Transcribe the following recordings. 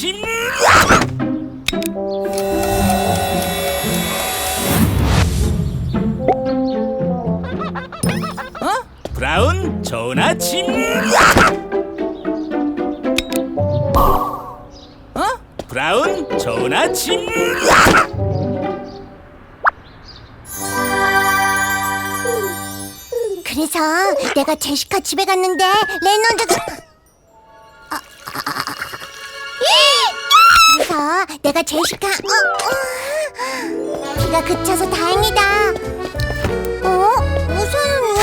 아침 어? 브라운 좋은 아침 어? 브라운 좋은 아침 그래서 내가 제시카 집에 갔는데 레논드가 내가 제시카 어, 어. 비가 그쳐서 다행이다. 어? 우선 왜?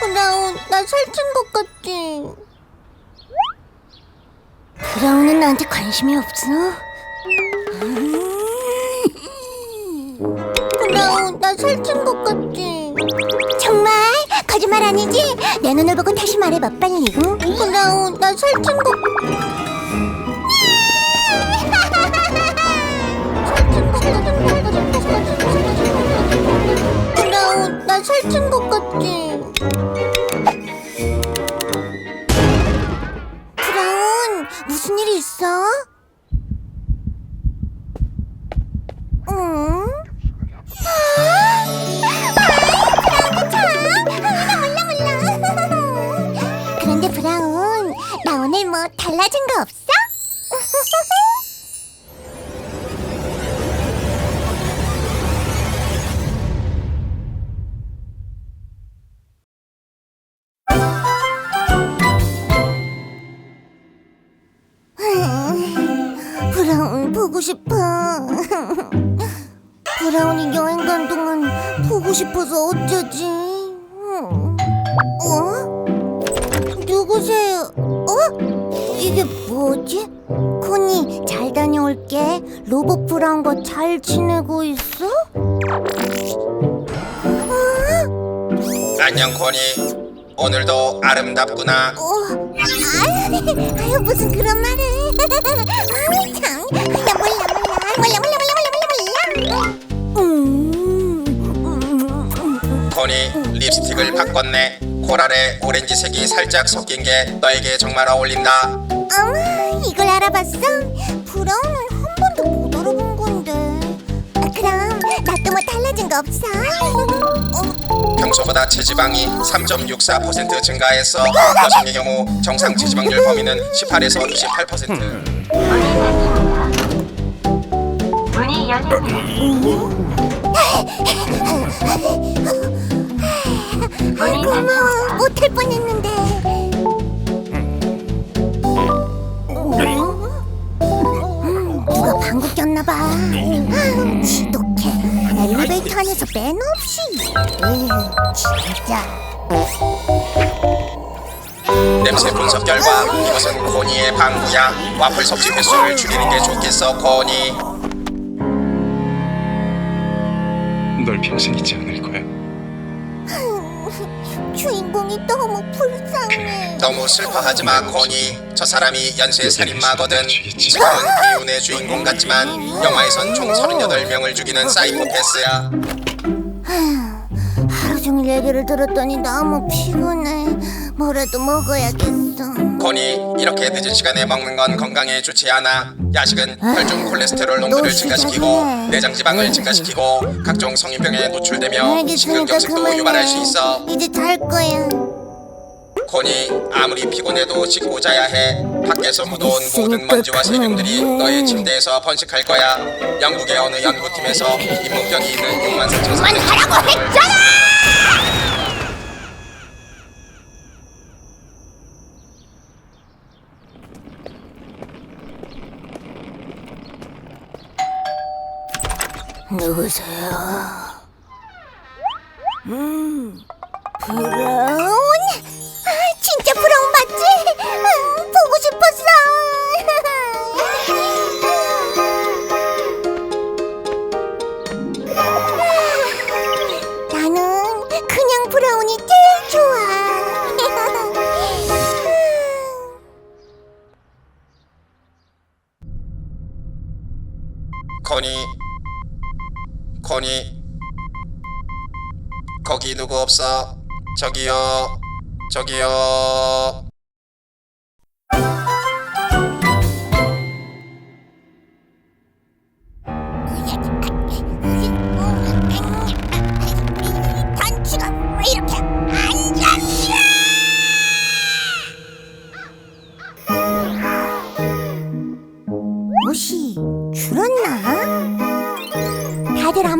브라운, 나 살찐 것 같지? 브라운은 나한테 관심이 없어? 브 나 살찐 것 같지? 정말? 거짓말 아니지? 내 눈을 보고 다시 말해봐, 빨리. 응? 브라운, 나 살찐 것... 살찐 것 같지? 그런데 브라운, 나 오늘 뭐 달라진 거 없어? 보고 싶어. 브라운이 여행 간 동안 보고 싶어서 어쩌지? 어? 이게 뭐지? 코니, 잘 다녀올게. 로봇 브라운과 잘 지내고 있어? 와, 안녕 코니 오늘도 아름답구나 어, 아유, 아유, 무슨 그런 말을. 아유, 참. 몰라, 몰라, 몰라, 몰라, 몰라, 몰라, 몰라, 몰라. 음, 음, 음. 코니 립스틱을 바꿨네 코랄에 오렌지색이 살짝 섞인 게 너에게 정말 어울린다 어머 이걸 알아봤어? 브라운은 한 번도 못 알아본 건데. 아, 그럼 나 또 뭐 달라진 거 없어? 어, 평소보다 체지방이 3.64% 증가해서 여성의 경우 정상 체지방률 범위는 18에서 28% 문이 열립니다. 문이 고마워 못할 뻔했는데. 방구 꼈나봐. 지독해. 엘리베이터 안에서 매너 없이. 에휴, 진짜. 냄새 분석 결과 이것은 코니의 방구야 와플 섭취 횟수를 줄이는 게 좋겠어 코니 널 평생 잊지 않을 거야. 주인공이 너무 불쌍해. 너무 슬퍼하지 마 코니 저 사람이 연쇄 살인마거든 지금은 비운의 주인공 같지만 영화에선 총 38명을 죽이는 사이코패스야 하루 종일 얘기를 들었더니 너무 피곤해. 뭐라도 먹어야겠어. 코니 이렇게 늦은 시간에 먹는 건 건강에 좋지 않아 야식은 혈중 콜레스테롤 농도를 너 증가시키고. 내장 지방을 증가시키고 각종 성인병에 노출되며 심근경색도 그만해. 유발할 수 있어 이제 잘 거야. 코니 아무리 피곤해도 씻고 자야 해 밖에서 묻어온 모든 먼지와 세균들이. 너의 침대에서 번식할 거야 영국의 어느 연구팀에서 잇몸병이 있는 6만 4천 하라고 했잖아! 누구세요? 음, 브라운? 코니 거기 누구 없어? 저기요. 저기요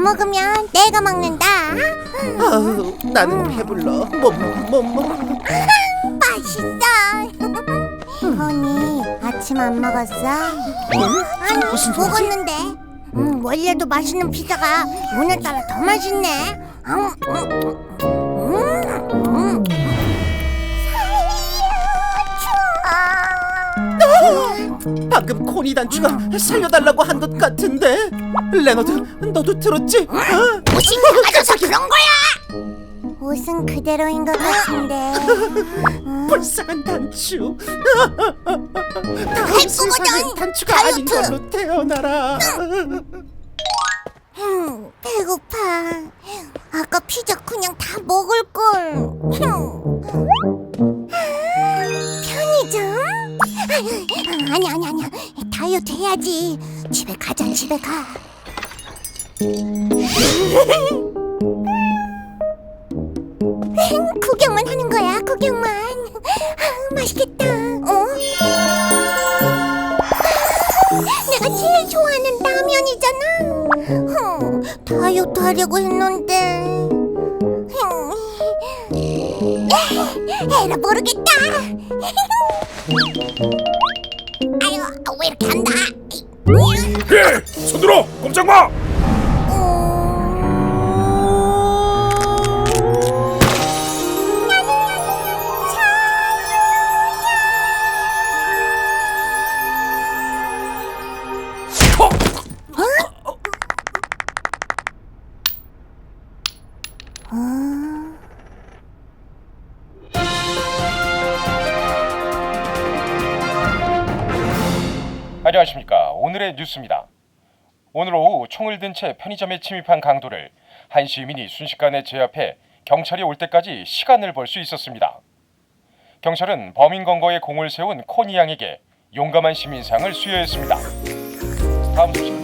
먹으면 내가 먹는다. 아우, 나는 배불러. 뭐, 뭐, 뭐. 맛있어. 건이 아침 안 먹었어? 아니 먹었는데. 음, 원래도 맛있는 피자가 오늘따라 더 맛있네. 음, 음, 음, 방금 코니 단추가 살려달라고 한 것 같은데. 레너드, 너도 들었지? 어? 옷이 작아져서 그런 거야. 옷은 그대로인 것 같은데. 불쌍한 단추. 할 세상에 거거든. 단추가 아닌 다이어트. 걸로 태어나라. 음, 배고파. 아까 피자 그냥 다 먹을 걸. 편 아니 아니 아니야. 다이어트 해야지. 집에 가자. 집에 가. 구경만 하는 거야. 구경만. 아, 맛있겠다. 어? 내가 제일 좋아하는 라면이잖아. 흠, 다이어트 하려고 했는데. 흠. 에라 모르겠다. 한다. 예! 손들어! 꼼짝 마! 안녕하십니까. 오늘의 뉴스입니다. 오늘 오후 총을 든 채 편의점에 침입한 강도를 한 시민이 순식간에 제압해 경찰이 올 때까지 시간을 벌 수 있었습니다. 경찰은 범인 검거에 공을 세운 코니 양에게 용감한 시민상을 수여했습니다. 다음 소식